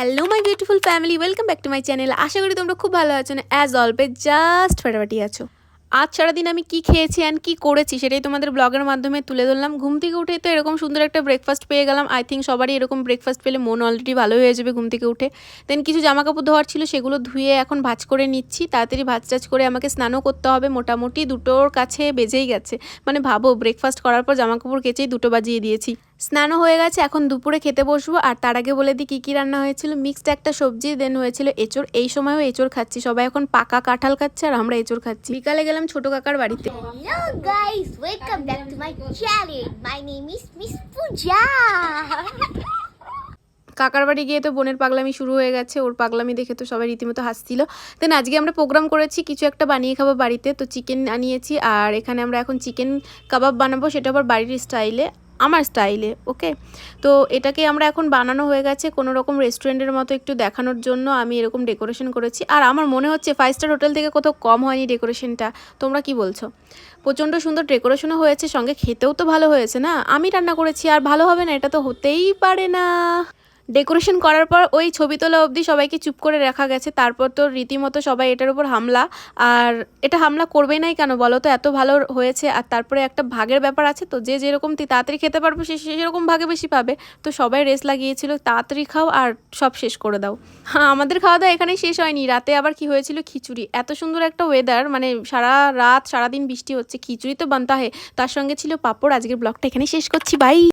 Hello my beautiful family welcome back to my channel আশা করি তোমরা খুব ভালো আছো না অ্যাজ অলওয়েজ জাস্ট ফাটাফাটি আছো। আজ সারাদিন আমি কি খেয়েছি অ্যান্ড কি করেছি সেটাই তোমাদের ব্লগের মাধ্যমে তুলে ধরলাম। ঘুম থেকে উঠে তো এরকম সুন্দর একটা ব্রেকফাস্ট পেয়ে গেলাম। আই থিঙ্ক সবারই এরকম ব্রেকফাস্ট পেলে মন অলরেডি ভালো হয়ে যাবে ঘুম থেকে উঠে। দেন কিছু জামা কাপড় ধোয়ার ছিল, সেগুলো ধুয়ে এখন ভাজ করে নিচ্ছি। তাড়াতাড়ি ভাজ টাজ করে আমাকে স্নানও করতে হবে। মোটামুটি দুটোর কাছে বেজেই গেছে। মানে ভাবো ব্রেকফাস্ট করার পর জামা কাপড় কেচেই দুটো বাজিয়ে দিয়েছি। স্নানও হয়ে গেছে এখন দুপুরে খেতে বসবো। আর তার আগে বলে দিই কী কী রান্না হয়েছিল? মিক্সড একটা সবজি দেন হয়েছিল এঁচড়। এই সময়ও এঁচড় খাচ্ছি সবাই এখন পাকা কাঁঠাল খাচ্ছে আর আমরা এঁচড় খাচ্ছি। বিকালে গেলাম ছোট কাকার বাড়িতে. কাকার বাড়ি গিয়ে তো বোনের পাগলামি শুরু হয়ে গেছে ওর পাগলামি দেখে তো সবাই রীতিমতো হাসছিল। দেন আজকে আমরা প্রোগ্রাম করেছি কিছু একটা বানিয়ে খাব বাড়িতে। তো চিকেন আনিয়েছি আর এখানে আমরা এখন চিকেন কাবাব বানাবো সেটা আবার বাড়ির স্টাইলে আমার স্টাইলে, ওকে? তো এটাকে আমরা এখন বানানো হয়ে গেছে কোনো রকম রেস্টুরেন্টের মতো একটু দেখানোর জন্য। আমি এরকম ডেকোরেশন করেছি। আর আমার মনে হচ্ছে ফাইভ স্টার হোটেল থেকে কোথাও কম হয়নি ডেকোরেশনটা। তোমরা কি বলছো? প্রচণ্ড সুন্দর ডেকোরেশনও হয়েছে, সঙ্গে খেতেও তো ভালো হয়েছে না? আমি রান্না করেছি, আর ভালো হবে না? এটা তো হতেই পারে না। ডেকোরেশন করার পর ওই ছবি তোলা অবধি সবাইকে চুপ করে রাখা গেছে। তারপর তো রীতিমতো সবাই এটার উপর হামলা। আর এটা হামলা করবেই নাই কেন বলো তো? এত ভালো হয়েছে। আর তারপরে একটা ভাগের ব্যাপার আছে তো, যে যেরকম তাড়াতাড়ি খেতে পারব সে সেরকম ভাগে বেশি পাবে। তো সবাই রেস লাগিয়েছিল। তাড়াতাড়ি খাও আর সব শেষ করে দাও। হ্যাঁ আমাদের খাওয়া দাওয়া এখানেই শেষ হয়নি। রাতে আবার কি হয়েছিল? খিচুড়ি। এত সুন্দর একটা ওয়েদার মানে সারা রাত, সারাদিন বৃষ্টি হচ্ছে। খিচুড়ি তো বানতে হয়। তার সঙ্গে ছিল পাপড়। আজকের ব্লগটা এখানেই শেষ করছি। বাই